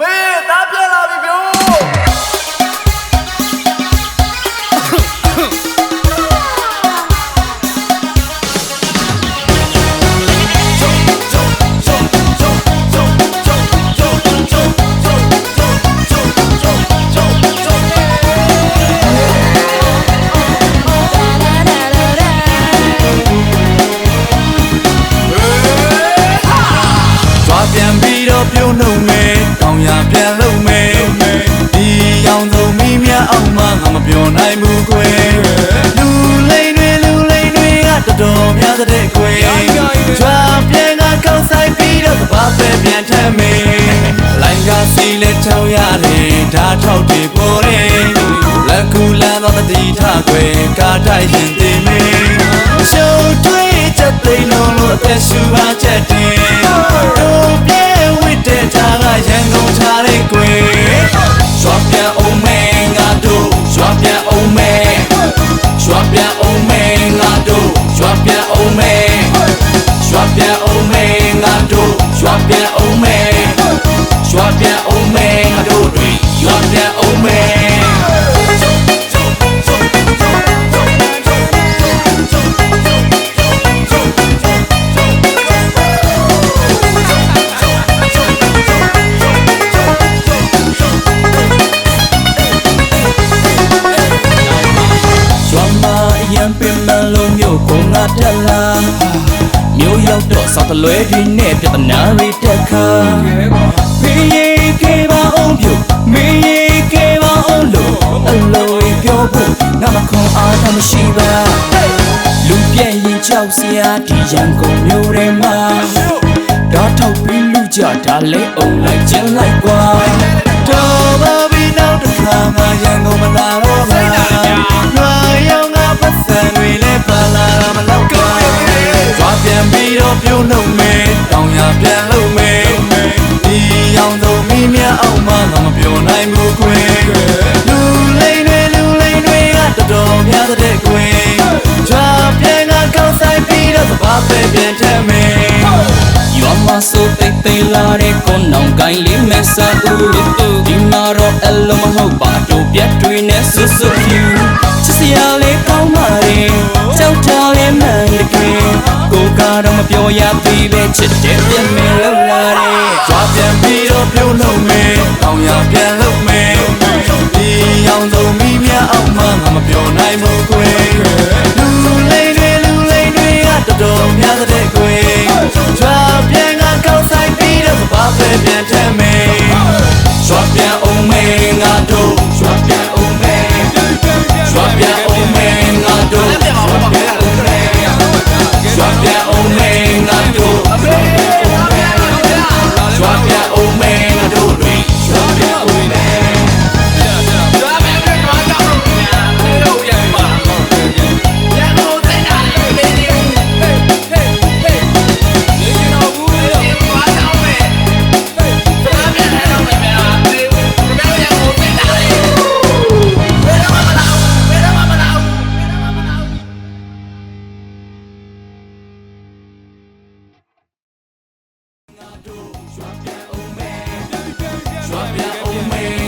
မေး ချောင်းရတယ်ဓာတ်ထောက်တွေပေါ်တယ်လက်ကူလမ်းတော့တတိထကွယ်ကားတိုက်ရင်တင်မယ်ရှုပ်ထွေးချက်သိမ်းလုံးလို့အသက်ရှူပါချက်တင်တို့ပြေဝိတဲ့ထားကရန်ကုန်ချတဲ့ကွယ်ရွှေပြန်အောင်မဲငါတို့ရွှေပြန်အောင်မဲရွှေပြန်အောင်မဲငါတို့ရွှေပြန်အောင်မဲရွှေပြန်အောင်မဲငါတို့ရွှေပြန် ရင်ပင်မလုံးမျိုးကိုငါတက်လာမျိုးရောက်တော့စောက်တလွဲတွေနဲ့ပြဿနာတွေတက်ခါဖေးရီကေပါအောင်ပြုမေးရီကေပါအောင်လို့အလိုပြောဖို့ငါမခွန်အားမရှိပါလူပြည့်ရင်ကြောက်စရာဒီရန်ကုန်မျိုးတွေမှာတော့ထောက်ပြီးလူကြဒါလဲအောင်လိုက်ကျင်းလိုက်ကွာတော်ပါ ပြန်လို့မယ်ဒီအောင်ဆုံးမိမြအောင်မှငါမပြောနိုင်ဘူးကွယ်လူလိန်တွေလူလိန်တွေကတော်တော်များတဲ့ကွယ်ကြွားပြန်ကကောက်ဆိုင်ပြီးတော့သဘာပဲပြန်ထမ်းမယ်ရွာမှာဆိုတိတ်တိတ်လာတဲ့ကိုနောင်ကိုင်းလေးမဲ့ဆာဦးဒီမှာတော့အလုံးမဟုတ်ပါတို့ပြတ်တွေနဲ့ဆွဆွဖြူချစ်စရာ ပြောရသေးပဲချစ်တယ်ပြတ်မယ်လောက်လာတဲ့ကြွားပြန်ပြီးတော့ပြုံးလုံးမယ်တောင်ရပြန်လုံးမယ်ဒီအောင်ဆုံးမိမြအောင်မှငါမပြောနိုင်ဘူးကွယ်လူလိန်တွေလူလိန်တွေကတော်တော်များတဲ့ကွယ်ကြွားပြန်ကကောက်ဆိုင်ပြီးတော့ဘာပဲပြန်ထမ်းမယ်ကြွားပြန်အောင်မယ်ငါတို့ကြွားပြန် Слав'я у мене.